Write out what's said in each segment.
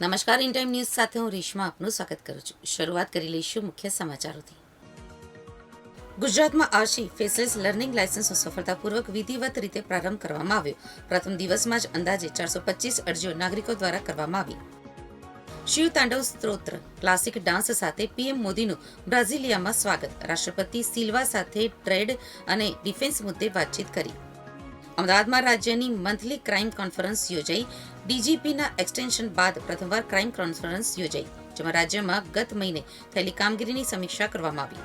નમસ્કાર, in time news સાથે હું રેશમા આપનું સ્વાગત કરું છું. શરૂઆત કરી લઈશું મુખ્ય સમાચારોથી. ગુજરાતમાં આશી ફેસલેસ લર્નિંગ લાયસન્સનો સફળતાપૂર્વક વિધિવત રીતે પ્રારંભ કરવામાં આવ્યો. પ્રથમ દિવસમાં જ અંદાજે ચારસો પચીસ અરજીઓ નાગરિકો દ્વારા કરવામાં આવી. શિવ તાંડવ સ્ત્રોત્ર ક્લાસિક ડાન્સ સાથે પીએમ મોદીનું બ્રાઝિલિયામાં સ્વાગત. રાષ્ટ્રપતિ સિલ્વા સાથે ટ્રેડ અને ડિફેન્સ મુદ્દે વાતચીત કરી. અમદાવાદમાં રાજ્યની મંથલી ક્રાઇમ કોન્ફરન્સ યોજાઈ. ડીજીપીના એક્સટેન્શન બાદ પ્રથમવાર ક્રાઇમ કોન્ફરન્સ યોજાઈ, જેમાં રાજ્યમાં ગત મહિને થયેલી કામગીરીની સમીક્ષા કરવામાં આવી.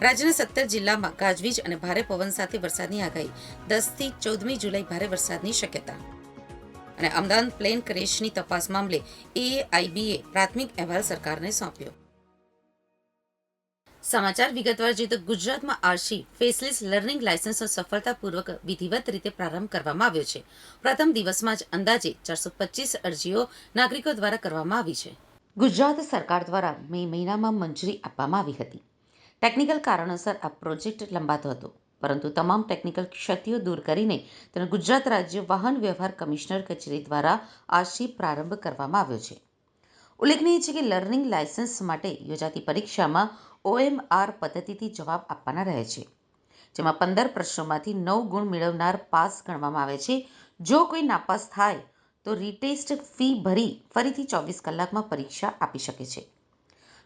રાજ્યના સત્તર જિલ્લામાં ગાજવીજ અને ભારે પવન સાથે વરસાદની આગાહી, દસથી ચૌદમી જુલાઈ ભારે વરસાદની શક્યતા. અને અમદાવાદ પ્લેન ક્રેશની તપાસ મામલે એઆઈબીએ પ્રાથમિક અહેવાલ સરકારને સોંપ્યો. સમાચાર વિગતવાર જોઈએ તો ગુજરાતમાં આરસી ફેસલેસ લર્નિંગ લાયસન્સનો સફળતાપૂર્વક વિધિવત રીતે પ્રારંભ કરવામાં આવ્યો છે. પ્રથમ દિવસમાં જ અંદાજે ચારસો પચીસ અરજીઓ નાગરિકો દ્વારા કરવામાં આવી છે. ગુજરાત સરકાર દ્વારા મે મહિનામાં મંજૂરી આપવામાં આવી હતી. ટેકનિકલ કારણોસર આ પ્રોજેક્ટ લંબાતો હતો, પરંતુ તમામ ટેકનિકલ ક્ષતિઓ દૂર કરીને તેનો ગુજરાત રાજ્ય વાહન વ્યવહાર કમિશનર કચેરી દ્વારા આરસી પ્રારંભ કરવામાં આવ્યો છે. ઉલ્લેખનીય છે કે લર્નિંગ લાયસન્સ માટે યોજાતી પરીક્ષામાં ઓએમઆર પદ્ધતિથી જવાબ આપવાના રહે છે. જેમાં પંદર પ્રશ્નોમાંથી નવ ગુણ મેળવનાર પાસ ગણવામાં આવે છે. જો કોઈ નાપાસ થાય, તો રીટેસ્ટ ફી ભરી ફરીથી ચોવીસ કલાકમાં પરીક્ષા આપી શકે છે.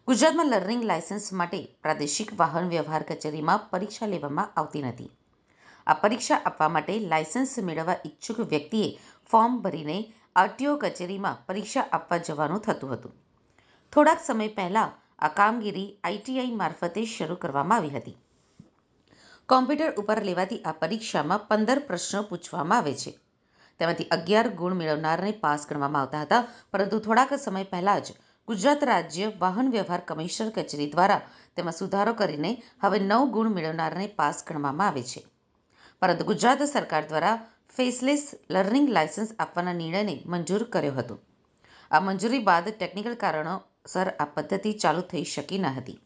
ગુજરાતમાં લર્નિંગ લાયસન્સ માટે પ્રાદેશિક વાહન વ્યવહાર કચેરીમાં પરીક્ષા લેવામાં આવતી નથી. આ પરીક્ષા આપવા માટે લાયસન્સ મેળવવા ઈચ્છુક વ્યક્તિએ ફોર્મ ભરીને આરટીઓ કચેરીમાં પરીક્ષા આપવા જવાનું થતું હતું. થોડાક સમય પહેલા આ કામગીરી આઈટીઆઈ મારફતે શરૂ કરવામાં આવી હતી. કોમ્પ્યુટર ઉપર લેવાતી આ પરીક્ષામાં પંદર પ્રશ્નો પૂછવામાં આવે છે. તેમાંથી અગિયાર ગુણ મેળવનારને પાસ ગણવામાં આવતા હતા, પરંતુ થોડાક સમય પહેલાં જ ગુજરાત રાજ્ય વાહન વ્યવહાર કમિશનર કચેરી દ્વારા તેમાં સુધારો કરીને હવે નવ ગુણ મેળવનારને પાસ ગણવામાં આવે છે. પરંતુ ગુજરાત સરકાર દ્વારા ફેસલેસ લર્નિંગ લાયસન્સ આપવાના નિર્ણયને મંજૂર કર્યો હતો. આ મંજૂરી બાદ ટેકનિકલ કારણોસર આ પદ્ધતિ ચાલુ થઈ શકી ન હતી.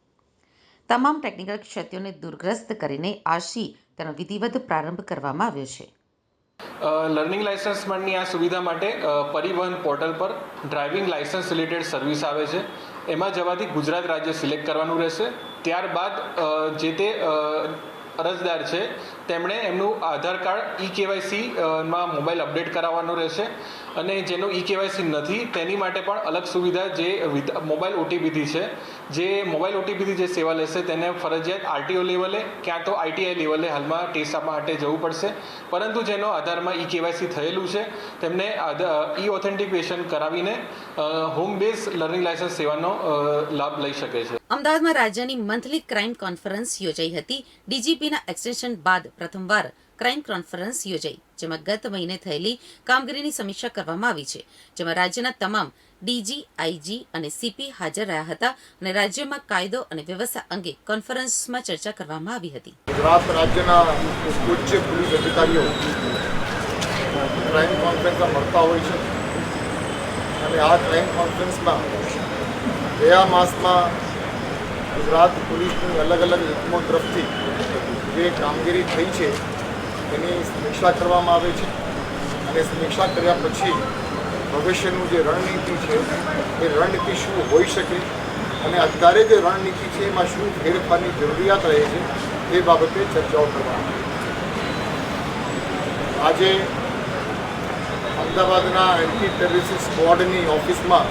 તમામ ટેકનિકલ ક્ષતિઓને દૂરગ્રસ્ત કરીને આશી તેનો વિધિવત પ્રારંભ કરવામાં આવ્યો છે. લર્નિંગ લાઇસન્સ માટેની આ સુવિધા માટે પરિવહન પોર્ટલ પર ડ્રાઇવિંગ લાઇસન્સ રિલેટેડ સર્વિસ આવે છે. એમાં જવાથી ગુજરાત રાજ્ય સિલેક્ટ કરવાનું રહેશે. ત્યારબાદ જે તે અરજદાર છે, તેમણે એમનું આધાર કાર્ડ ઈ કેવાયસીમાં મોબાઈલ અપડેટ કરાવવાનું રહેશે. અને જેનું ઈ કેવાયસી નથી, તેની માટે પણ અલગ સુવિધા જે મોબાઈલ ઓટીપીથી છે. જે મોબાઈલ ઓટીપીથી જે સેવા લેશે, તેને ફરજિયાત આરટીઓ લેવલે ક્યાં તો આઈટીઆઈ લેવલે હાલમાં ટેસ્ટ આપવા માટે જવું પડશે. પરંતુ જેનો આધારમાં ઈ કેવાયસી થયેલું છે, તેમને ઈ ઓથેન્ટિકેશન કરાવીને હોમ બેઝ લર્નિંગ લાયસન્સ સેવાનો લાભ લઈ શકે છે. અમદાવાદમાં રાજ્યની મંથલી ક્રાઇમ કોન્ફરન્સ યોજાઈ હતી. ડીજીપીના એક્સટેન્શન બાદ પ્રથમવાર ક્રાઇમ કોન્ફરન્સ યોજાઈ, જેમાં ગત મહિને થયેલી કામગીરીની સમીક્ષા કરવામાં આવી છે, જેમાં રાજ્યના તમામ ડીજી, આઈજી અને સીપી હાજર રહ્યા હતા અને રાજ્યમાં કાયદો અને વ્યવસ્થા અંગે કોન્ફરન્સમાં ચર્ચા કરવામાં આવી હતી. ગુજરાત રાજ્યના ઉચ્ચ પોલીસ અધિકારીઓ ક્રાઇમ કોન્ફરન્સમાં મળતા હોય છે. અને આ ક્રાઇમ કોન્ફરન્સમાં ગયા માસમાં ગુજરાત પોલીસની અલગ અલગ એકમો તરફથી જે કામગીરી થઈ છે એની સમીક્ષા કરવામાં આવે છે અને સમીક્ષા કર્યા પછી ભવિષ્યનું જે રણનીતિ છે, એ રણનીતિ શું હોઈ શકે અને અત્યારે જે રણનીતિ છે, એમાં શું ફેરફારની જરૂરિયાત રહે છે, એ બાબતે ચર્ચાઓ કરવામાં. આજે અમદાવાદના એન્ટી ટેરરિસ્ટ સ્ક્વોડની ઓફિસમાં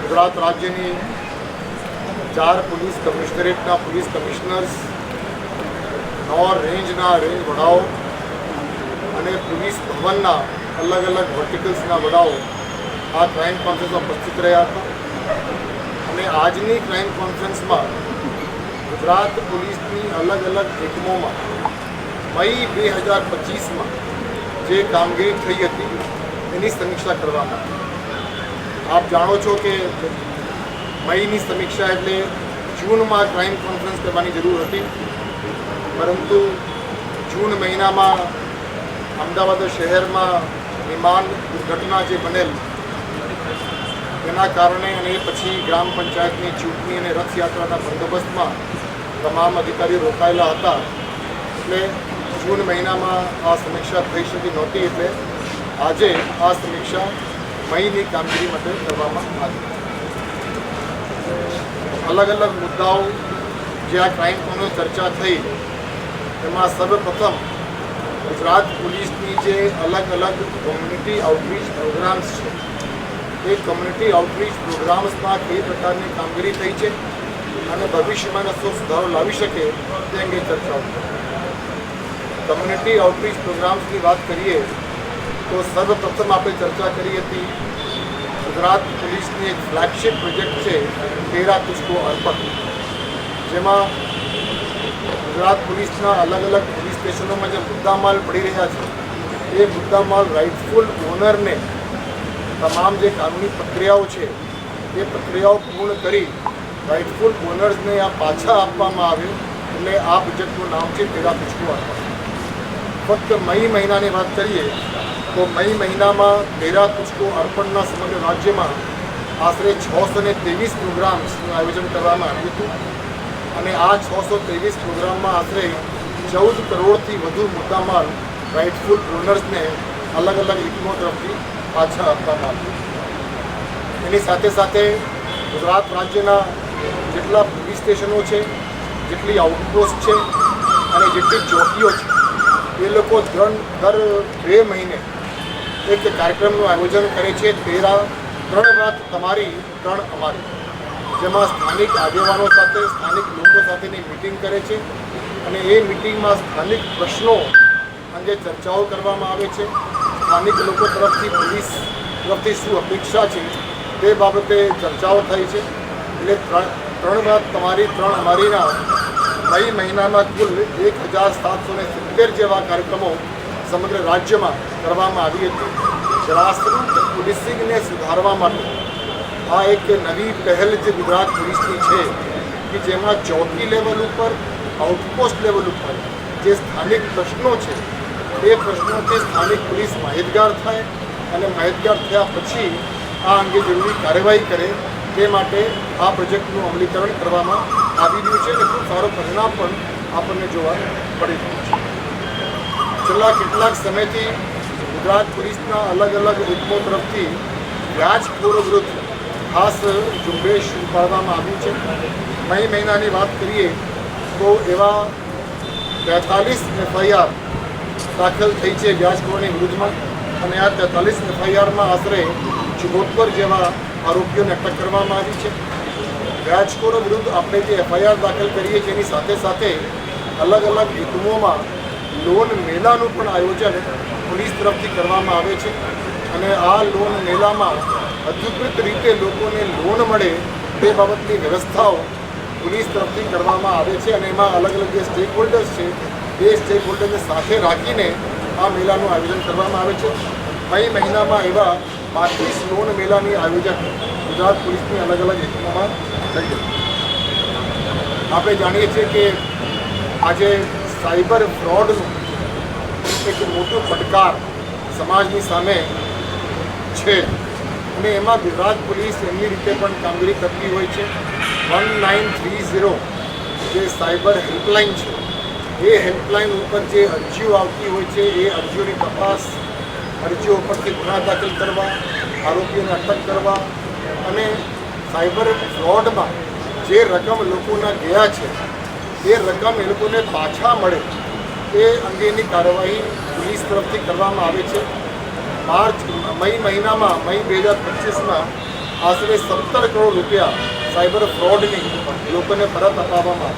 ગુજરાત રાજ્યની ચાર પોલીસ કમિશનરેટના પોલીસ કમિશનર્સ નોર રેન્જના રેન્જ વડાઓ અને પોલીસ ભવનના અલગ અલગ વર્ટિકલ્સના વડાઓ આ ક્રાઇમ કોન્ફરન્સમાં ઉપસ્થિત રહ્યા હતા. અને આજની ક્રાઇમ કોન્ફરન્સમાં ગુજરાત પોલીસની અલગ અલગ એકમોમાં મઈ બે હજાર પચીસમાં જે કામગીરી થઈ હતી, એની સમીક્ષા કરવામાં. આપ જાણો છો કે મઈની સમીક્ષા એટલે જૂનમાં ક્રાઇમ કોન્ફરન્સ કરવાની જરૂર હતી. પરંતુ જૂન મહિનામાં અમદાવાદ શહેરમાં વિમાન દુર્ઘટના જે બનેલ, તેના કારણે અને પછી ગ્રામ પંચાયતની ચૂંટણી અને રથયાત્રાના બંદોબસ્તમાં તમામ અધિકારીઓ રોકાયેલા હતા. એટલે જૂન મહિનામાં આ સમીક્ષા થઈ શકી નહોતી, એટલે આજે આ સમીક્ષા મહીની કામગીરી માટે કરવામાં આવી. અલગ અલગ મુદ્દાઓ, જે આ ક્રાઇમ ચર્ચા થઈ એમાં સર્વપ્રથમ ગુજરાત પોલીસની જે અલગ અલગ કોમ્યુનિટી આઉટરીચ પ્રોગ્રામ્સ છે, એ કમ્યુનિટી આઉટરીચ પ્રોગ્રામ્સમાં કઈ પ્રકારની કામગીરી થઈ છે અને ભવિષ્યમાં શું સુધારો લાવી શકે તે અંગે ચર્ચાઓ કમ્યુનિટી આઉટરીચ પ્રોગ્રામ્સની વાત કરીએ તો સર્વપ્રથમ આપણે ચર્ચા કરી હતી ગુજરાત પોલીસની એક ફ્લેગશિપ પ્રોજેક્ટ છે તેરા કુસ્કો અર્પણ, જેમાં ગુજરાત પોલીસના અલગ અલગ પોલીસ સ્ટેશનોમાં જે મુદ્દામાલ પડી રહ્યા છે, એ મુદ્દામાલ રાઇટફુલ ઓનરને તમામ જે કાનૂની પ્રક્રિયાઓ છે, એ પ્રક્રિયાઓ પૂર્ણ કરી રાઇટફુલ ઓનર્સને આ પાછા આપવામાં આવે એટલે આ પ્રોજેક્ટનું નામ છે તુસ્કો અર્પણ ફક્ત મઈ મહિનાની વાત કરીએ, તો મઈ મહિનામાં તેરા તુસ્કો અર્પણના સમગ્ર રાજ્યમાં આશરે છસો ને ત્રેવીસ પ્રોગ્રામ્સનું આયોજન કરવામાં આવ્યું હતું. અને આ છસો ત્રેવીસ પ્રોગ્રામમાં આશરે ચૌદ કરોડથી વધુ મુદ્દામાલ રાઇટફુલ ઓનર્સને અલગ અલગ એકમો તરફથી પાછા આપવામાં આવ્યું. એની સાથે સાથે ગુજરાત રાજ્યના જેટલા પોલીસ સ્ટેશનો છે, જેટલી આઉટપોસ્ટ છે અને જેટલી ચોકીઓ છે, એ લોકો દર દર બે મહિને એક કાર્યક્રમનું આયોજન કરે છે. તેરા ત્રણ રાત તમારી, ત્રણ અમારી. જેમાં સ્થાનિક આગેવાનો સાથે, સ્થાનિક લોકો સાથેની મિટિંગ કરે છે. અને એ મિટિંગમાં સ્થાનિક પ્રશ્નો અંગે ચર્ચાઓ કરવામાં આવે છે. સ્થાનિક લોકો તરફથી પોલીસ તરફથી શું અપેક્ષા છે તે બાબતે ચર્ચાઓ થઈ છે. એટલે ત્રણ ત્રણ વાત તમારી, ત્રણ અમારીના. મઈ મહિનામાં કુલ એક હજાર સાતસો ને સિત્તેર જેવા કાર્યક્રમો સમગ્ર રાજ્યમાં કરવામાં આવી હતી. ગ્રાસરૂટ પોલીસિંગને સુધારવા માટે આ એક નવી પહેલ જે ગુજરાત પોલીસની છે કે જેમાં ચોકી લેવલ ઉપર આઉટપોસ્ટ લેવલ ઉપર જે સ્થાનિક પ્રશ્નો છે, એ પ્રશ્નોથી સ્થાનિક પોલીસ માહિતગાર થાય અને માહિતગાર થયા પછી આ અંગે જરૂરી કાર્યવાહી કરે તે માટે આ પ્રોજેક્ટનું અમલીકરણ કરવામાં આવી રહ્યું છે અને ખૂબ સારો પરિણામ પણ આપણને જોવા મળી રહ્યું છે. છેલ્લા કેટલાક સમયથી ગુજરાત પોલીસના અલગ અલગ એકમો તરફથી વ્યાજખોરો વિરુદ્ધ ખાસ ઝુંબેશ ઉપાડવામાં આવ્યું છે. મે મહિનાની વાત કરીએ તો એવા તેતાલીસ એફઆઈઆર દાખલ થઈ છે વ્યાજખોરોની વિરુદ્ધમાં અને આ તેતાલીસ એફઆઈઆરમાં આશરે ચુમ્મોતેર જેવા આરોપીઓને અટક કરવામાં આવી છે. વ્યાજખોરો વિરુદ્ધ આપણે જે એફઆઈઆર દાખલ કરીએ છીએ, એની સાથે સાથે અલગ અલગ એકમોમાં લોન મેળાનું પણ આયોજન પોલીસ તરફથી કરવામાં આવે છે. અને આ લોન મેળામાં અધિકૃત રીતે લોકોને લોન મળે તે બાબતની વ્યવસ્થાઓ પોલીસ તરફથી કરવામાં આવે છે અને એમાં અલગ અલગ જે સ્ટેક હોલ્ડર્સ છે, એ સ્ટેક હોલ્ડરને સાથે રાખીને આ મેળાનું આયોજન કરવામાં આવે છે. મે મહિનામાં એવા પાંત્રીસ લોન મેળાની આયોજન ગુજરાત પોલીસની અલગ અલગ એકમોમાં થઈ ગયું. આપણે જાણીએ છીએ કે આજે સાયબર ફ્રોડનું એક મોટો પડકાર સમાજની સામે છે. અને એમાં ગુજરાત પોલીસ એમની રીતે પણ કામગીરી કરતી હોય છે. વન નાઇન થ્રી ઝીરો જે સાયબર હેલ્પલાઇન છે, એ હેલ્પલાઇન ઉપર જે અરજીઓ આવતી હોય છે, એ અરજીઓની તપાસ, અરજીઓ પરથી ગુના દાખલ કરવા, આરોપીઓને અટક કરવા અને સાયબર ફ્રોડમાં જે રકમ લોકોના ગયા છે, એ રકમ એ લોકોને પાછા મળે એ અંગેની કાર્યવાહી પોલીસ તરફથી કરવામાં આવે છે. માર્ચ મઈ મહિનામાં, મઈ બે હજાર પચીસમાં આશરે સત્તર કરોડ રૂપિયા સાયબર ફ્રોડની લોકોને પરત અપાવવામાં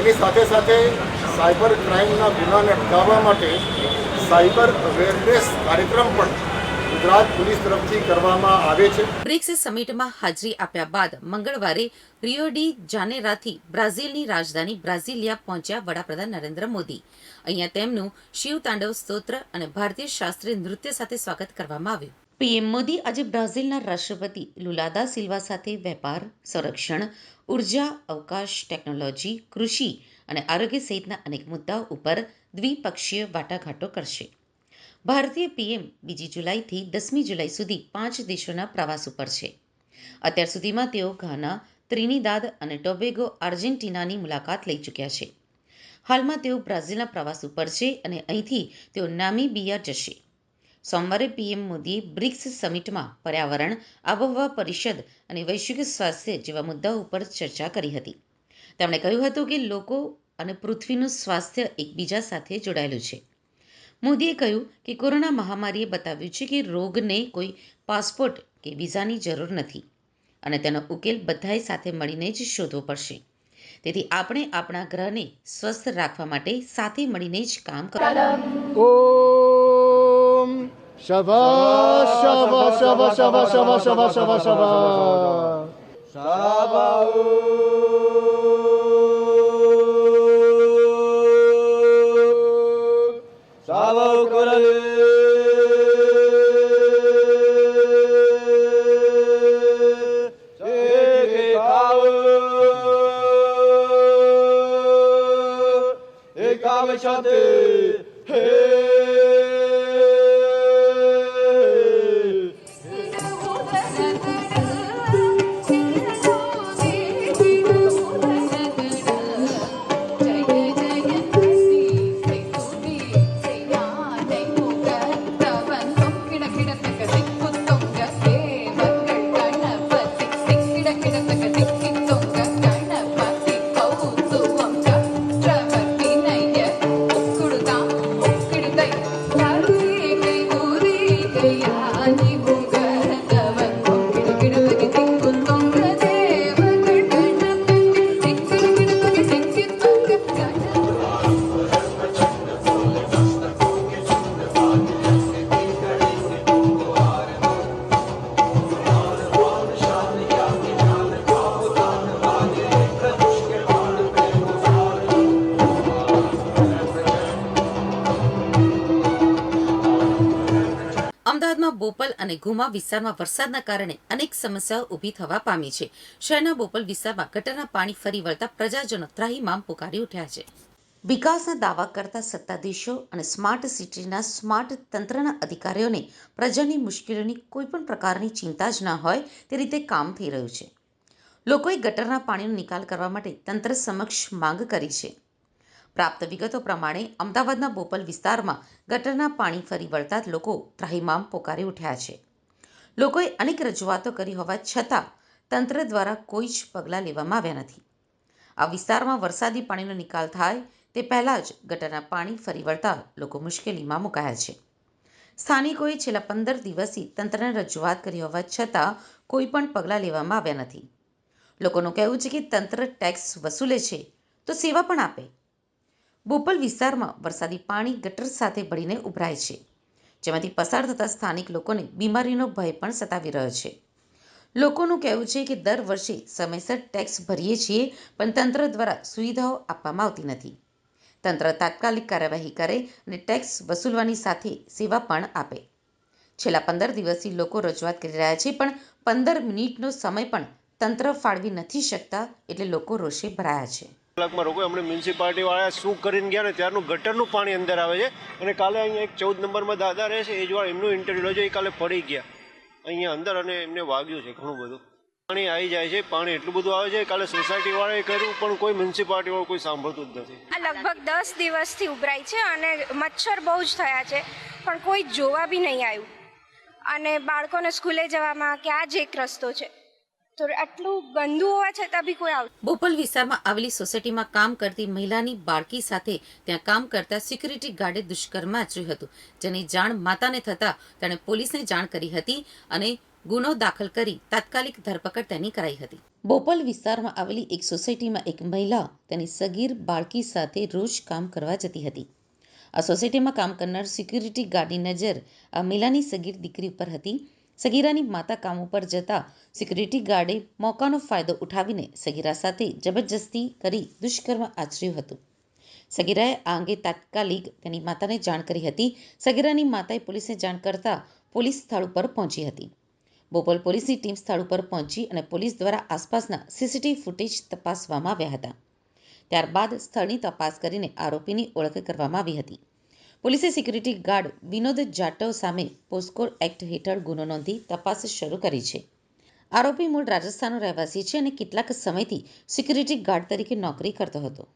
એની સાથે સાથે સાયબર ક્રાઇમના ગુનાને અટકાવવા માટે સાયબર અવેરનેસ કાર્યક્રમ પણ ગુજરાત પોલીસ તરફથી કરવામાં આવે છે. બ્રિક્સ સમિટમાં હાજરી આપ્યા બાદ મંગળવારે રિયો જાનેરાથી બ્રાઝિલની રાજધાની બ્રાઝિલિયા પહોંચ્યા વડાપ્રધાન નરેન્દ્ર મોદી. અહીંયા તેમનું શિવ તાંડવ સ્તોત્ર અને ભારતીય શાસ્ત્રીય નૃત્ય સાથે સ્વાગત કરવામાં આવ્યું. પીએમ મોદી આજે બ્રાઝિલના રાષ્ટ્રપતિ લુલાદા સિલ્વા સાથે વેપાર, સંરક્ષણ, ઊર્જા, અવકાશ, ટેકનોલોજી, કૃષિ અને આરોગ્ય સહિતના અનેક મુદ્દાઓ ઉપર દ્વિપક્ષીય વાટાઘાટો કરશે. ભારતીય પીએમ બીજી જુલાઈથી દસમી જુલાઈ સુધી પાંચ દેશોના પ્રવાસ ઉપર છે. અત્યાર સુધીમાં તેઓ ઘાના, ત્રિનિદાદ અને ટોબેગો, આર્જેન્ટિનાની મુલાકાત લઈ ચૂક્યા છે. હાલમાં તેઓ બ્રાઝિલના પ્રવાસ ઉપર છે અને અહીંથી તેઓ નામીબિયા જશે. સોમવારે પીએમ મોદીએ બ્રિક્સ સમિટમાં પર્યાવરણ, આબોહવા પરિષદ અને વૈશ્વિક સ્વાસ્થ્ય જેવા મુદ્દાઓ ઉપર ચર્ચા કરી હતી. તેમણે કહ્યું હતું કે લોકો અને પૃથ્વીનું સ્વાસ્થ્ય એકબીજા સાથે જોડાયેલું છે. મોદીએ કહ્યું કે કોરોના મહામારીએ બતાવ્યું છે કે રોગને કોઈ પાસપોર્ટ કે વિઝાની જરૂર નથી અને તેનો ઉકેલ બધાએ સાથે મળીને જ શોધવો પડશે. તેથી આપણે આપણા ગ્રહને સ્વસ્થ રાખવા માટે સાથે મળીને જ કામ કરવું ઓમ શવ શવ શવ શવ શવ શવ શવ શવ અમદાવાદમાં બોપલ અને ઘુમા વિસ્તારમાં વરસાદના કારણે અનેક સમસ્યાઓ ઊભી થવા પામી છે. શહેરના બોપલ વિસ્તારમાં ગટરના પાણી ફરી વળતા પ્રજાજનો ત્રાહીમામ પુકારી ઉઠ્યા છે. વિકાસના દાવા કરતા સત્તાધીશો અને સ્માર્ટ સિટીના સ્માર્ટ તંત્રના અધિકારીઓને પ્રજાની મુશ્કેલીઓની કોઈ પણ પ્રકારની ચિંતા જ ના હોય તે રીતે કામ થઈ રહ્યું છે. લોકોએ ગટરના પાણીનો નિકાલ કરવા માટે તંત્ર સમક્ષ માંગ કરી છે. પ્રાપ્ત વિગતો પ્રમાણે અમદાવાદના બોપલ વિસ્તારમાં ગટરના પાણી ફરી વળતા લોકો ત્રાહિમામ પોકારી ઉઠ્યા છે. લોકોએ અનેક રજૂઆતો કરી હોવા છતાં તંત્ર દ્વારા કોઈ જ પગલાં લેવામાં આવ્યા નથી. આ વિસ્તારમાં વરસાદી પાણીનો નિકાલ થાય તે પહેલાં જ ગટરના પાણી ફરી વળતા લોકો મુશ્કેલીમાં મુકાયા છે. સ્થાનિકોએ છેલ્લા પંદર દિવસથી તંત્રને રજૂઆત કરી હોવા છતાં કોઈ પણ પગલાં લેવામાં આવ્યા નથી. લોકોનું કહેવું છે કે તંત્ર ટેક્સ વસૂલે છે તો સેવા પણ આપે. બોપલ વિસ્તારમાં વરસાદી પાણી ગટર સાથે ભળીને ઉભરાય છે. જેમાંથી પસાર થતા સ્થાનિક લોકોને બીમારીનો ભય પણ સતાવી રહ્યો છે. લોકોનું કહેવું છે કે દર વર્ષે સમયસર ટેક્સ ભરીએ છીએ, પણ તંત્ર દ્વારા સુવિધાઓ આપવામાં આવતી નથી. તંત્ર તાત્કાલિક કાર્યવાહી કરે અને ટેક્સ વસૂલવાની સાથે સેવા પણ આપે. છેલ્લા પંદર દિવસથી લોકો રજૂઆત કરી રહ્યા છે, પણ પંદર મિનિટનો સમય પણ તંત્ર ફાળવી નથી શકતા એટલે લોકો રોષે ભરાયા છે. કલાકમાં રોકો. હમણાં મ્યુનિસિપાલિટી વાળા શું કરીને ગયા ને ત્યારનું ગટરનું પાણી અંદર આવે છે. અને કાલે અહીંયા એક ચૌદ નંબરમાં દાદા રહે છે. એ જ એમનું ઇન્ટરવ્યુ લેજો એ કાલે પડી ગયા. અહીંયા અંદર અને એમને વાગ્યું છે ઘણું બધું. પાણી આવી જાય છે. પાણી એટલું બધું આવે છે. કાલે સોસાયટી વાળાએ કર્યું, પણ કોઈ મ્યુનિસિપાલિટી વાળું કોઈ સાંભળતું જ નથી. આ લગભગ દસ દિવસથી ઉભરાય છે અને મચ્છર બહુ જ થયા છે. પણ કોઈ જોવા બી નહીં આવ્યું. અને બાળકોને સ્કૂલે જવામાં કે આ જ એક રસ્તો છે. તો આટલું ગંદુ હોવા છતાં બી કોઈ આવતું બોપલ વિસ્તારમાં આવેલી સોસાયટીમાં કામ કરતી મહિલાની બાળકી સાથે ત્યાં કામ કરતા સિક્યુરિટી ગાર્ડે દુષ્કર્મ આચર્યું હતું. જેની જાણ માતાને થતાં તેણે પોલીસને જાણ કરી હતી અને ગુનો દાખલ કરી તાત્કાલિક ધરપકડ તેની કરાઈ હતી. બોપલ વિસ્તારમાં આવેલી એક સોસાયટીમાં એક મહિલા તેની સગીર બાળકી સાથે રોજ કામ કરવા જતી હતી. આ સોસાયટીમાં કામ કરનાર સિક્યુરિટી ગાર્ડની નજર આ મહિલાની સગીર દીકરી ઉપર હતી. સગીરાની માતા કામ ઉપર જતા સિક્યુરિટી ગાર્ડે મોકાનો ફાયદો ઉઠાવીને સગીરા સાથે જબરજસ્તી કરી દુષ્કર્મ આચર્યું હતું. સગીરાએ આ અંગે તાત્કાલિક તેની માતાને જાણ કરી હતી. સગીરાની માતાએ પોલીસને જાણ કરતા પોલીસ સ્થળ ઉપર પહોંચી હતી. બોપલ પોલીસની ટીમ સ્થળ ઉપર પહોંચી અને પોલીસ દ્વારા આસપાસના સીસીટીવી ફૂટેજ તપાસવામાં આવ્યા હતા. ત્યારબાદ સ્થળની તપાસ કરીને આરોપીની ઓળખ કરવામાં આવી હતી. પોલીસે સિક્યુરિટી ગાર્ડ વિનોદ જાટવ સામે પોસ્કો એક્ટ હેઠળ ગુનો નોંધી તપાસ શરૂ કરી છે. આરોપી મૂળ રાજસ્થાનનો રહેવાસી છે અને કેટલાક સમયથી સિક્યુરિટી ગાર્ડ તરીકે નોકરી કરતો હતો.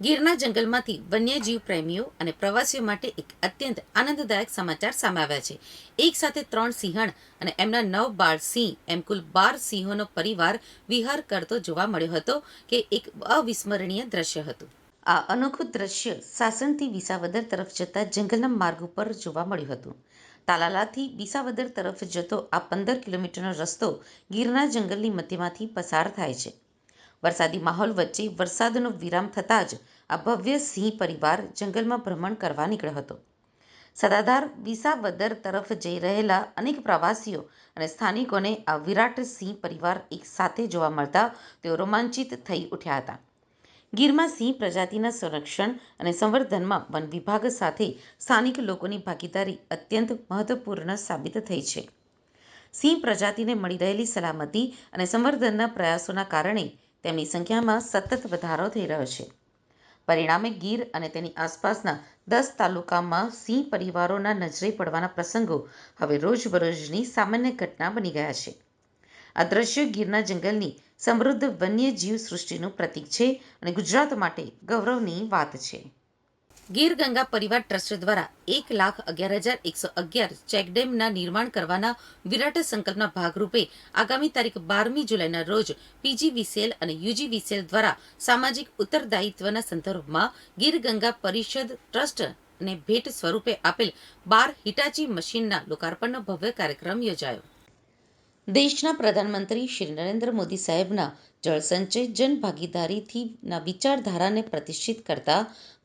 ગીરના જંગલમાંથી વન્યજીવ પ્રેમીઓ અને પ્રવાસીઓ માટે એક અત્યંત આનંદદાયક સમાચાર સામે આવ્યા છે. એક સાથે ત્રણ સિંહણ અને એમના નવ બાળ સિંહ, એમ કુલ બાર સિંહોનો પરિવાર વિહાર કરતો જોવા મળ્યો હતો, કે એક અવિસ્મરણીય દ્રશ્ય હતું. આ અનોખું દ્રશ્ય સાસણથી વિસાવદર તરફ જતા જંગલના માર્ગ ઉપર જોવા મળ્યું હતું. તાલાલાથી વિસાવદર તરફ જતો આ પંદર કિલોમીટરનો રસ્તો ગીરના જંગલની મધ્યમાંથી પસાર થાય છે. વરસાદી માહોલ વચ્ચે વરસાદનો વિરામ થતાં જ આ ભવ્ય સિંહ પરિવાર જંગલમાં ભ્રમણ કરવા નીકળ્યો હતો. સદાધાર વિસાવદર તરફ જઈ રહેલા અનેક પ્રવાસીઓ અને સ્થાનિકોને આ વિરાટ સિંહ પરિવાર એક સાથે જોવા મળતા તેઓ રોમાંચિત થઈ ઉઠ્યા હતા. ગીરમાં સિંહ પ્રજાતિના સંરક્ષણ અને સંવર્ધનમાં વન વિભાગ સાથે સ્થાનિક લોકોની ભાગીદારી અત્યંત મહત્વપૂર્ણ સાબિત થઈ છે. સિંહ પ્રજાતિને મળી રહેલી સલામતી અને સંવર્ધનના પ્રયાસોના કારણે તેમની સંખ્યામાં સતત વધારો થઈ રહ્યો છે. પરિણામે ગીર અને તેની આસપાસના દસ તાલુકામાં સિંહ પરિવારોના નજરે પડવાના પ્રસંગો હવે રોજબરોજની સામાન્ય ઘટના બની ગયા છે. આ દ્રશ્યો ગીરના જંગલની સમૃદ્ધ વન્યજીવ સૃષ્ટિનું પ્રતીક છે અને ગુજરાત માટે ગૌરવની વાત છે. ગીર ગંગા પરિવાર ટ્રસ્ટ દ્વારા એક લાખ અગિયાર હજાર એકસો અગિયાર ચેકડેમના નિર્માણ કરવાના વિરાટ સંકલ્પના ભાગરૂપે આગામી તારીખ બારમી જુલાઈના રોજ પીજીવીસીએલ અને યુજીવીસીએલ દ્વારા સામાજિક ઉત્તરદાયિત્વના સંદર્ભમાં ગીર ગંગા પરિષદ ટ્રસ્ટ ને ભેટ સ્વરૂપે આપેલ બાર હિટાચી મશીનના લોકાર્પણનો ભવ્ય કાર્યક્રમ યોજાયો. દેશના પ્રધાનમંત્રી શ્રી નરેન્દ્ર મોદી સાહેબના જળસંચય જનભાગીદારીથીના વિચારધારાને પ્રતિષ્ઠિત કરતા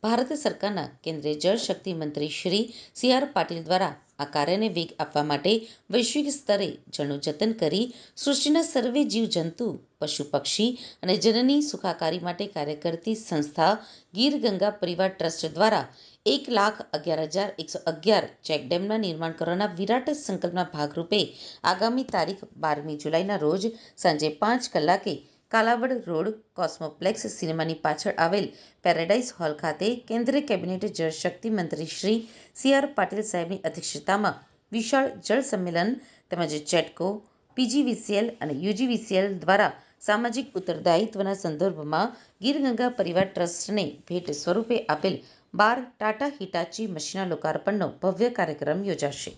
ભારત સરકારના કેન્દ્રીય જળ શક્તિ મંત્રી શ્રી સી આર પાટીલ દ્વારા આ કાર્યને વેગ આપવા માટે વૈશ્વિક સ્તરે જળનું જતન કરી સૃષ્ટિના સર્વે જીવજંતુ પશુ, પક્ષી અને જનની સુખાકારી માટે કાર્ય કરતી સંસ્થા ગીર ગંગા પરિવાર ટ્રસ્ટ દ્વારા એક લાખ અગિયાર હજાર એકસો અગિયાર ચેકડેમના નિર્માણ કરવાના વિરાટ સંકલ્પના ભાગરૂપે આગામી તારીખ બારમી જુલાઈના રોજ સાંજે પાંચ કલાકે કાલાવડ રોડ કોસ્મોપ્લેક્સ સિનેમાની પાછળ આવેલ પેરેડાઇઝ હોલ ખાતે કેન્દ્રીય કેબિનેટ જળશક્તિ મંત્રી શ્રી સી આર પાટીલ સાહેબની અધ્યક્ષતામાં વિશાળ જળ સંમેલન તેમજ જેટકો પીજીવીસીએલ અને યુજીવીસીએલ દ્વારા સામાજિક ઉત્તરદાયિત્વના સંદર્ભમાં ગીરગંગા પરિવાર ટ્રસ્ટને ભેટ સ્વરૂપે આપેલ બાર ટાટા હિટાચી મશીનના લોકાર્પણનો ભવ્ય કાર્યક્રમ યોજાશે.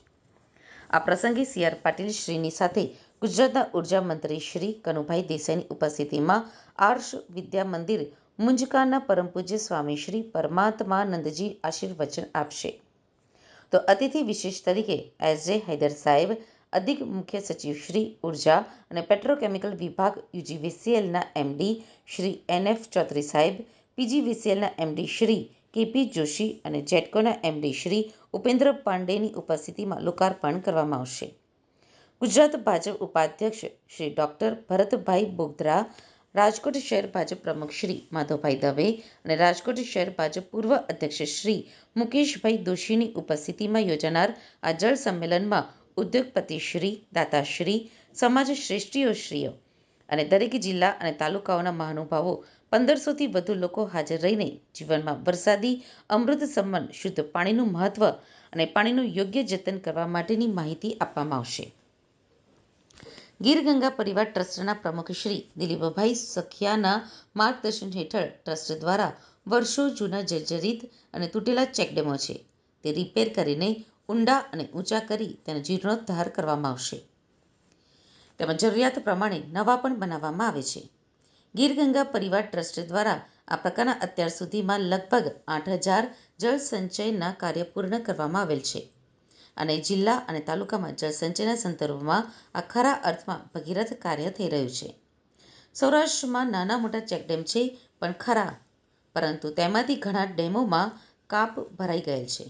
આ પ્રસંગે સી આર પાટીલ શ્રીની સાથે ગુજરાતના ઊર્જા મંત્રી શ્રી કનુભાઈ દેસાઈની ઉપસ્થિતિમાં આર્ષ વિદ્યા મંદિર મુંજકાના પરમ પૂજ્ય સ્વામી શ્રી પરમાત્માનંદજી આશીર્વચન આપશે. તો અતિથિ વિશેષ તરીકે એસ જે હૈદર સાહેબ, અધિક મુખ્ય સચિવ શ્રી ઊર્જા અને પેટ્રોકેમિકલ વિભાગ યુજીવીસીએલના MD Shri N F Chaudhary સાહેબ, પીજીવીસીએલના એમડી શ્રી કેપી જોશી અને જેટકોના એમડી શ્રી ઉપેન્દ્ર પાંડેની ઉપસ્થિતિમાં લોકાર્પણ કરવામાં આવશે. ગુજરાત ભાજપ ઉપાધ્યક્ષ શ્રી ડોક્ટર ભરતભાઈ બોગદરા, રાજકોટ શહેર ભાજપ પ્રમુખ શ્રી માધવભાઈ દવે અને રાજકોટ શહેર ભાજપ પૂર્વ અધ્યક્ષ શ્રી મુકેશભાઈ દોશીની ઉપસ્થિતિમાં યોજાનાર આ જળ સંમેલનમાં ઉદ્યોગપતિશ્રી દાતાશ્રી, સમાજ શ્રેષ્ઠીઓશ્રીઓ અને દરેક જિલ્લા અને તાલુકાઓના મહાનુભાવો પંદરસોથી વધુ લોકો હાજર રહીને જીવનમાં વરસાદી, અમૃત સંબંધ શુદ્ધ પાણીનું મહત્વ અને પાણીનું યોગ્ય જતન કરવા માટેની માહિતી આપવામાં આવશે. ગીર ગંગા પરિવાર ટ્રસ્ટના પ્રમુખ શ્રી દિલીપભાઈ સખિયાના માર્ગદર્શન હેઠળ ટ્રસ્ટ દ્વારા વર્ષો જૂના જર્જરિત અને તૂટેલા ચેકડેમો છે. તે રિપેર કરીને ઊંડા અને ઊંચા કરી તેનો જીર્ણોદ્ધાર કરવામાં આવશે. તેમજ જરૂરિયાત પ્રમાણે નવા પણ બનાવવામાં આવે છે. ગીર ગંગા પરિવાર ટ્રસ્ટ દ્વારા આ પ્રકારના અત્યાર સુધીમાં લગભગ આઠ હજાર જળ સંચયના કાર્ય પૂર્ણ કરવામાં આવેલ છે. અને જિલ્લા અને તાલુકામાં જળસંચયના સંદર્ભમાં આ ખરા અર્થમાં ભગીરથ કાર્ય થઈ રહ્યું છે. સૌરાષ્ટ્રમાં નાના મોટા ચેકડેમ છે, પણ ખરા, પરંતુ તેમાંથી ઘણા ડેમોમાં કાપ ભરાઈ ગયેલ છે.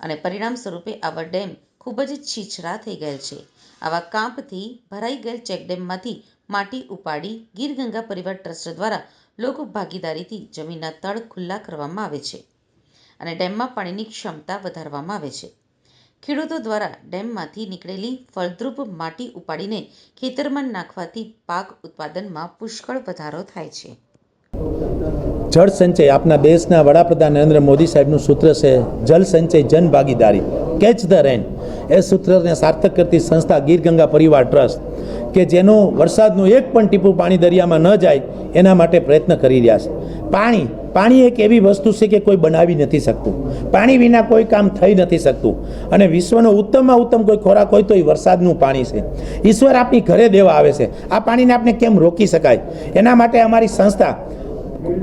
અને પરિણામ સ્વરૂપે આવા ડેમ ખૂબ જ છીછરા થઈ ગયેલ છે. આવા કાંપથી ભરાઈ ગયેલ ચેકડેમમાંથી માટી ઉપાડી ગીર ગંગા પરિવાર ટ્રસ્ટ દ્વારા લોકો ભાગીદારીથી જમીનના તળ ખુલ્લા કરવામાં આવે છે અને ડેમમાં પાણીની ક્ષમતા વધારવામાં આવે છે. ખેડૂતો દ્વારા ડેમમાંથી નીકળેલી ફળદ્રુપ માટી ઉપાડીને ખેતરમાં નાખવાથી પાક ઉત્પાદનમાં પુષ્કળ વધારો થાય છે. જળ સંચય આપના દેશના વડાપ્રધાન નરેન્દ્ર મોદી સાહેબનું સૂત્ર છે જળ સંચય જન ભાગીદારી. Catch the rain. એ સૂત્રને સાર્થક કરતી સંસ્થા ગીર ગંગા પરિવાર ટ્રસ્ટ, કે જેનું વરસાદનું એક પણ ટીપું પાણી દરિયામાં ન જાય, એના માટે પ્રયત્ન કરી રહ્યા છે. પાણી પાણી એક એવી વસ્તુ છે કે કોઈ બનાવી નથી શકતું. પાણી વિના કોઈ કામ થઈ નથી શકતું. અને વિશ્વનો ઉત્તમમાં ઉત્તમ કોઈ ખોરાક હોય તો એ વરસાદનું પાણી છે. ઈશ્વર આપણી ઘરે દેવા આવે છે. આ પાણીને આપણે કેમ રોકી શકાય? એના માટે અમારી સંસ્થા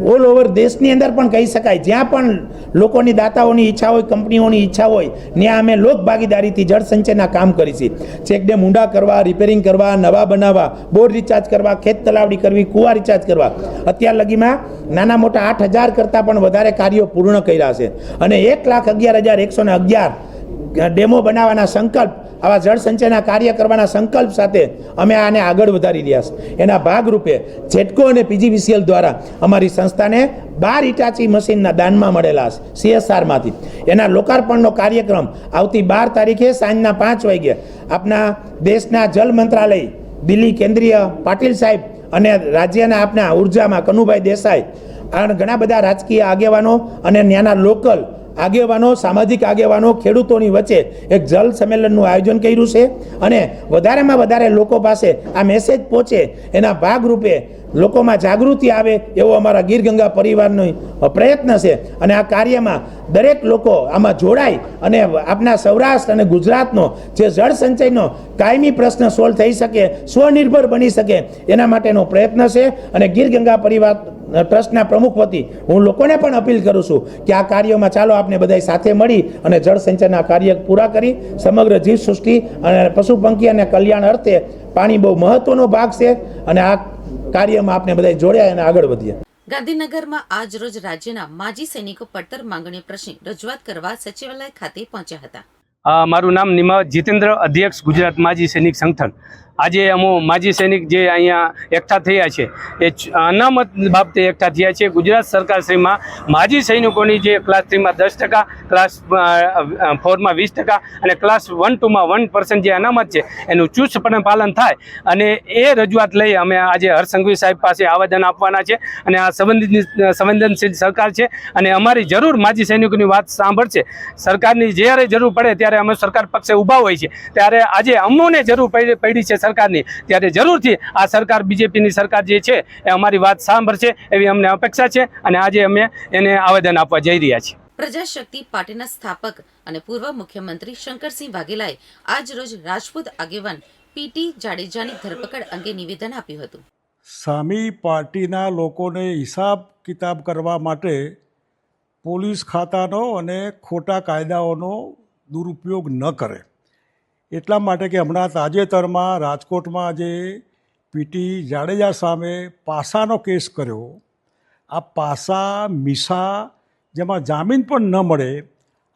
ઓલ ઓવર દેશની અંદર પણ કહી શકાય. જ્યાં પણ લોકોની દાતાઓની ઈચ્છા હોય, કંપનીઓની ઈચ્છા હોય, ત્યાં અમે લોક ભાગીદારીથી જળ સંચયના કામ કરીશી. ચેકડેમ ઊંડા કરવા રિપેરિંગ કરવા, નવા બનાવવા બોર રિચાર્જ કરવા, ખેત તલાવડી કરવી, કુવા રિચાર્જ કરવા. અત્યાર લગીમાં નાના મોટા આઠ હજાર કરતાં પણ વધારે કાર્યો પૂર્ણ કર્યા છે. અને એક લાખ અગિયાર હજાર એકસો ને અગિયાર ડેમો બનાવવાના સંકલ્પ, આવા જળ સંચયના કાર્ય કરવાના સંકલ્પ સાથે અમે આને આગળ વધારી રહ્યા છે. એના ભાગરૂપે જેટકો અને પીજીવીસીએલ દ્વારા અમારી સંસ્થાને બાર ઇટાચી મશીનના દાનમાં મળેલા છે, સીએસઆરમાંથી. એના લોકાર્પણનો કાર્યક્રમ આવતી બાર તારીખે સાંજના પાંચ વાગ્યે આપના દેશના જલ મંત્રાલય, દિલ્હી કેન્દ્રીય પાટીલ સાહેબ અને રાજ્યના આપના ઉર્જામાં કનુભાઈ દેસાઈ ઘણા બધા રાજકીય આગેવાનો અને ત્યાંના લોકલ આગેવાનો, સામાજિક આગેવાનો, ખેડૂતોની વચ્ચે એક જલ સંમેલનનું આયોજન કર્યું છે અને વધારેમાં વધારે લોકો પાસે આ મેસેજ પહોંચે એના ભાગરૂપે લોકોમાં જાગૃતિ આવે એવો અમારા ગીર ગંગા પરિવારનો પ્રયત્ન છે. અને આ કાર્યમાં દરેક લોકો આમાં જોડાય અને આપણા સૌરાષ્ટ્ર અને ગુજરાતનો જે જળ સંચયનો કાયમી પ્રશ્ન સોલ્વ થઈ શકે, સ્વનિર્ભર બની શકે, એના માટેનો પ્રયત્ન છે. અને ગીર ગંગા પરિવાર ટ્રસ્ટના પ્રમુખ વતી હું લોકોને પણ અપીલ કરું છું કે આ કાર્યોમાં ચાલો આપણે બધા સાથે મળી અને જળ સંચયના કાર્ય પૂરા કરી, સમગ્ર જીવસૃષ્ટિ અને પશુ પંખી અને કલ્યાણ અર્થે પાણી બહુ મહત્વનો ભાગ છે. અને આ કાર્યમાં આપણે બધા જોડ્યા અને આગળ વધીએ ગાંધીનગરમાં આજ રોજ રાજ્યના માજી સૈનિકો પડતર માંગણી પ્રશ્ને રજૂઆત કરવા સચિવાલય ખાતે પહોંચ્યા હતા. મારું નામ નિમા જીતેન્દ્ર અધ્યક્ષ ગુજરાત માજી સૈનિક સંગઠન. આજે અમો માજી સૈનિક જે અહીંયા એકઠા થયા છે, એ અનામત બાબતે એકઠા થયા છે. ગુજરાત સરકારશ્રીમાં માજી સૈનિકોની જે ક્લાસ થ્રીમાં દસ ટકા ક્લાસ ફોરમાં વીસ ટકા અને ક્લાસ વન ટુમાં વન પર્સન્ટ જે અનામત છે, એનું ચુસ્તપણે પાલન થાય અને એ રજૂઆત લઈ અમે આજે હરસંઘવી સાહેબ પાસે આવેદન આપવાના છે અને આ સંબંધિત, સંવેદનશીલ સરકાર છે અને અમારી જરૂર માજી સૈનિકોની વાત સાંભળશે. સરકારની જ્યારે જરૂર પડે ત્યારે અમે સરકાર પક્ષે ઊભા હોય છે. ત્યારે આજે અમોને જરૂર પડી છે સરકારની. ત્યારે જરૂરથી આ સરકાર બીજેપીની સરકાર જે છે એ અમારી વાત સાંભળશે એવી અમને અપેક્ષા છે અને આજે અમે એને આવેદન આપવા જઈ રહ્યા છીએ. પ્રજાશક્તિ પાર્ટીના સ્થાપક અને પૂર્વ મુખ્યમંત્રી શંકરસિંહ વાઘેલાએ આજ રોજ રાજપૂત આગેવાન પીટી જાડેજાની ધરપકડ અંગે નિવેદન આપ્યું હતું. સામી પાર્ટીના લોકોને હિસાબ કિતાબ કરવા માટે પોલીસ ખાતાનો અને ખોટા કાયદાઓનો દુરુપયોગ ન કરે. એટલા માટે કે હમણાં તાજેતરમાં રાજકોટમાં જે પીટી જાડેજા સામે પાસાનો કેસ કર્યો. આ પાસા, મીસા જેમાં જામીન પણ ન મળે,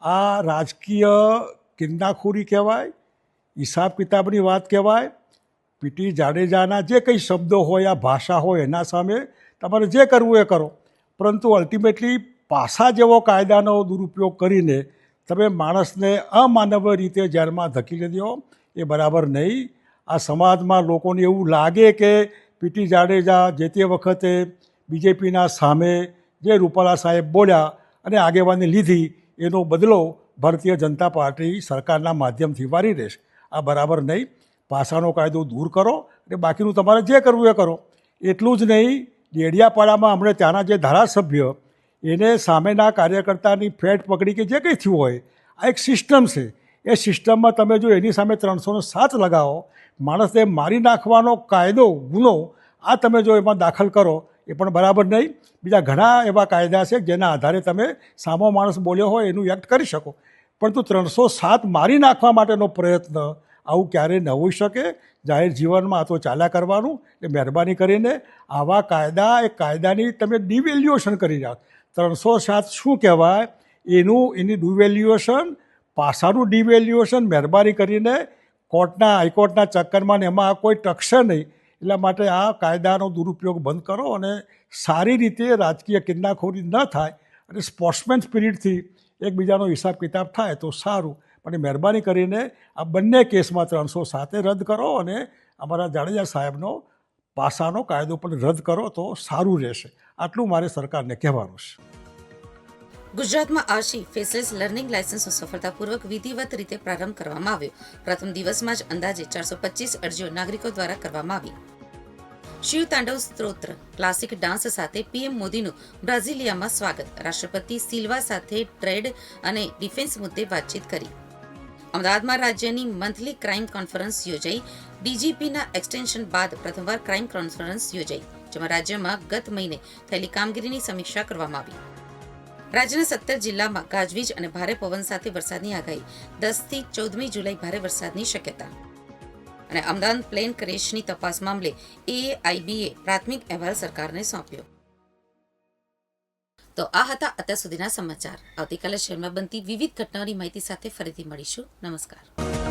આ રાજકીય કિન્નાખોરી કહેવાય, હિસાબ કિતાબની વાત કહેવાય પીટી જાડેજાના જે કંઈ શબ્દો હોય, આ ભાષા હોય, એના સામે તમારે જે કરવું એ કરો. પરંતુ અલ્ટિમેટલી પાસા જેવો કાયદાનો દુરુપયોગ કરીને તમે માણસને અમાનવીય રીતે જેલમાં ધકેલી દો એ બરાબર નહીં. આ સમાજમાં લોકોને એવું લાગે કે પીટી જાડેજા જે તે વખતે બીજેપીના સામે જે રૂપાલા સાહેબ બોલ્યા અને આગેવાની લીધી, એનો બદલો ભારતીય જનતા પાર્ટી સરકારના માધ્યમથી વારી રહેશે આ બરાબર નહીં. પાસાનો કાયદો દૂર કરો અને બાકીનું તમારે જે કરવું એ કરો. એટલું જ નહીં. ડેડિયાપાડામાં હમણાં ત્યાંના જે ધારાસભ્ય એને સામેના કાર્યકર્તાની ફેટ પકડી કે જે કંઈ થયું હોય, આ એક સિસ્ટમ છે. એ સિસ્ટમમાં તમે જો એની સામે ત્રણસોનો સાત લગાવો, માણસને મારી નાખવાનો કાયદો, ગુનો, આ તમે જો એમાં દાખલ કરો, એ પણ બરાબર નહીં. બીજા ઘણા એવા કાયદા છે જેના આધારે તમે સામો માણસ બોલ્યો હોય એનું એક્ટ કરી શકો. પરંતુ ત્રણસો સાત મારી નાખવા માટેનો પ્રયત્ન આવું ક્યારેય ન હોઈ શકે. જાહેર જીવનમાં આ તો ચાલ્યા કરવાનું. એ મહેરબાની કરીને આવા કાયદા, એ કાયદાની તમે ડિવેલ્યુએશન કરી રહ્યા ત્રણસો સાત શું કહેવાય? એનું એની ડિવેલ્યુએશન પાસાનું ડિવેલ્યુએશન મહેરબાની કરીને કોર્ટના, હાઈકોર્ટના ચક્કરમાં ને એમાં કોઈ ટકશે નહીં. એટલા માટે આ કાયદાનો દુરુપયોગ બંધ કરો અને સારી રીતે રાજકીય કિન્નાખોરી ન થાય અને સ્પોર્ટ્સમેન સ્પિરિટથી એકબીજાનો હિસાબ કિતાબ થાય તો સારું. પણ મહેરબાની કરીને આ બંને કેસમાં ત્રણસો સાતે રદ કરો અને અમારા જાડેજા સાહેબનો પાસાનો કાયદો પણ રદ કરો તો સારું રહેશે. આટલું મારે સરકારને કહેવાનું છે. ગુજરાતમાં આરસી ફેસલેસ લર્નિંગ લાયસન્સનો સફળતાપૂર્વક વિધિવત રીતે પ્રારંભ કરવામાં આવ્યો. પ્રથમ દિવસમાં જ અંદાજે ચારસો પચીસ અરજીઓ નાગરિકો દ્વારા કરવામાં આવી. શિવ તાંડવ સ્ત્રોત્ર ક્લાસિક ડાન્સ સાથે પીએમ મોદીનું બ્રાઝિલિયામાં સ્વાગત. રાષ્ટ્રપતિ સિલ્વા સાથે ટ્રેડ અને ડિફેન્સ મુદ્દે વાતચીત કરી. અમદાવાદમાં રાજ્યની મંથલી ક્રાઇમ કોન્ફરન્સ યોજાઈ. ડીજીપીના એક્સટેન્શન બાદ પ્રથમવાર ક્રાઇમ કોન્ફરન્સ યોજાઈ. જેમાં રાજ્યમાં ગત મહિને થયેલી કામગીરીની સમીક્ષા કરવામાં આવી. રાજ્યના સત્તર જિલ્લામાં ગાજવીજ અને ભારે પવન સાથે વરસાદની આગાહી, દસથી ચૌદમી જુલાઈ ભારે વરસાદની શક્યતા. અને અમદાવાદ પ્લેન ક્રેશની તપાસ મામલે એઆઈબીએ પ્રાથમિક અહેવાલ સરકારને સોંપ્યો. તો આ હતા અત્યાર સુધીના સમાચાર. આવતીકાલે શહેરમાં બનતી વિવિધ ઘટનાઓની માહિતી સાથે ફરીથી મળીશું. નમસ્કાર.